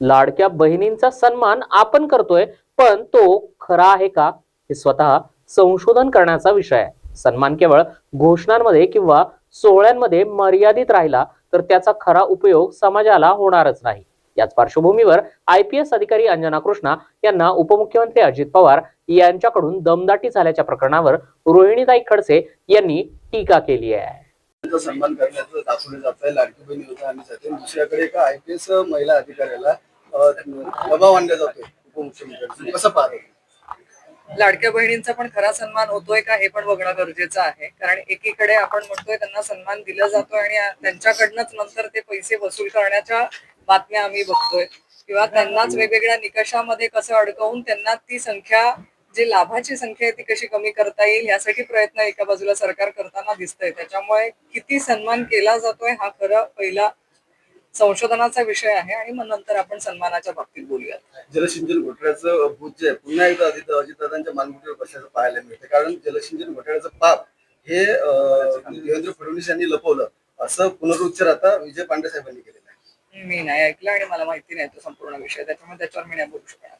लाडक्या बहिणींचा सन्मान आपण करतोय पण तो खरा आहे का? हे स्वतः संशोधन करण्याचा विषय आहे. सन्मान केवळ घोषणांमध्ये किंवा सोहळ्यांमध्ये मर्यादित राहिला तर त्याचा खरा उपयोग समाजाला होणारच नाही. याच पार्श्वभूमीवर आय पी एस अधिकारी अंजना कृष्णा यांना उपमुख्यमंत्री अजित पवार यांच्याकडून दमदाटी झाल्याच्या प्रकरणावर रोहिणीताई खडसे यांनी टीका केली आहे. सन्मान करण्याचं दाखवलं जात आहे लाडकी बहिणी योजना दुसऱ्याकडे एका आय पी एस महिला अधिकाऱ्याला दबाव आणला जातोय. उपमुख्यमंत्र्यांचा कसं पाहतो? लाडक्या बहिणींचा पण खरा सन्मान होतोय का हे पण बघणं गरजेचं आहे. कारण एकीकडे आपण म्हणतोय त्यांना सन्मान दिला जातोय आणि त्यांच्याकडनंच नंतर ते पैसे वसूल करण्याच्या बातम्या आम्ही बघतोय. किंवा त्यांनाच वेगवेगळ्या निकषामध्ये कसं अडकवून त्यांना ती संख्या जी लाभाची संख्या आहे ती कशी कमी करता येईल यासाठी प्रयत्न एका बाजूला सरकार करताना दिसतंय. त्याच्यामुळे किती सन्मान केला जातोय हा खरं पहिला संशोधनाचा विषय आहे आणि मग नंतर आपण सन्मानाच्या बाबतीत बोलूयात. जलसिंचन घोटाळ्याचं भूत जे पुन्हा एकदा अजित अजितदादांच्या मालमत्तेवर बसल्याचं पाहायला मिळते. कारण जलसिंचन घोटाळ्याचं पाप हे देवेंद्र फडणवीस यांनी लपवलं. असं पुनरुच्चार आता विजय पांडे साहेबांनी केलेला आहे. मी नाही ऐकलं आणि मला माहिती नाही तो संपूर्ण विषय. त्याच्यामुळे त्याच्यावर मी नाही बोलू शकणार.